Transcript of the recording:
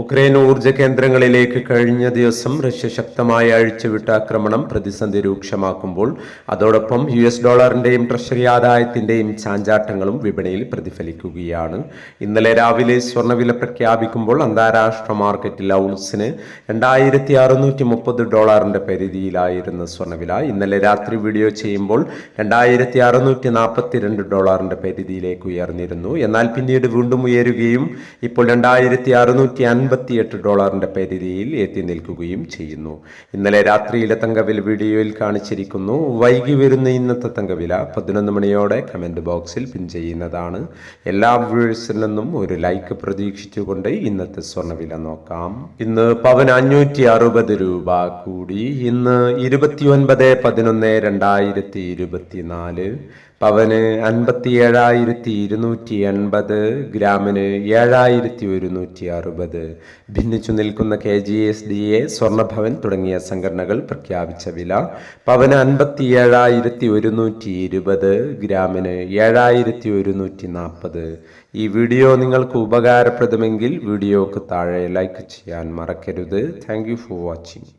Ukraine ഊർജ കേന്ദ്രങ്ങളിലേക്ക് കഴിഞ്ഞ ദിവസം റഷ്യ ശക്തമായ അഴിച്ചുവിട്ട ആക്രമണം പ്രതിസന്ധി രൂക്ഷമാക്കുമ്പോൾ അതോടൊപ്പം യു എസ് ഡോളറിന്റെയും ട്രഷറി ആദായത്തിന്റെയും ചാഞ്ചാട്ടങ്ങളും വിപണിയിൽ പ്രതിഫലിക്കുകയാണ്. ഇന്നലെ രാവിലെ സ്വർണവില പ്രഖ്യാപിക്കുമ്പോൾ അന്താരാഷ്ട്ര മാർക്കറ്റിൽ ഔൺസിന് രണ്ടായിരത്തി അറുന്നൂറ്റി മുപ്പത് ഡോളറിന്റെ പരിധിയിലായിരുന്ന സ്വർണവില ഇന്നലെ രാത്രി വീഡിയോ ചെയ്യുമ്പോൾ രണ്ടായിരത്തി അറുന്നൂറ്റി പരിധിയിലേക്ക് ഉയർന്നിരുന്നു. എന്നാൽ പിന്നീട് വീണ്ടും ഉയരുകയും ഇപ്പോൾ രണ്ടായിരത്തി അറുന്നൂറ്റി അൻപത്തിയെട്ട് ഡോളറിന്റെ പരിധിയിൽ എത്തി നിൽക്കുകയും ചെയ്യുന്നു. ഇന്നലെ രാത്രിയിലെ തങ്കവില വീഡിയോയിൽ കാണിച്ചിരിക്കുന്നു. വൈകി വരുന്ന ഇന്നത്തെ തങ്കവില പതിനൊന്ന് മണിയോടെ കമന്റ് ബോക്സിൽ പിൻ ചെയ്യുന്നതാണ്. എല്ലാ വ്യൂവേഴ്സിൽ നിന്നും ഒരു ലൈക്ക് പ്രതീക്ഷിച്ചുകൊണ്ട് ഇന്നത്തെ സ്വർണവില നോക്കാം. ഇന്ന് പവൻ അഞ്ഞൂറ്റി അറുപത് രൂപ കൂടി. ഇന്ന് ഇരുപത്തി ഒൻപത് പതിനൊന്ന് രണ്ടായിരത്തി ഇരുപത്തിനാല്. പവന് അൻപത്തി ഏഴായിരത്തി ഇരുന്നൂറ്റി എൺപത് ഗ്രാമിന് ഏഴായിരത്തി ഒരുന്നൂറ്റി അറുപത് ഭിന്നിച്ചു നിൽക്കുന്ന K G S D A സ്വർണഭവൻ തുടങ്ങിയ സംഘടനകൾ പ്രഖ്യാപിച്ച വില പവന് അൻപത്തി ഏഴായിരത്തി ഒരുന്നൂറ്റി ഇരുപത് ഗ്രാമിന് ഏഴായിരത്തി ഒരുന്നൂറ്റി നാൽപ്പത് ഈ വീഡിയോ നിങ്ങൾക്ക് ഉപകാരപ്രദമെങ്കിൽ വീഡിയോക്ക് താഴെ ലൈക്ക് ചെയ്യാൻ മറക്കരുത്. Thank for watching.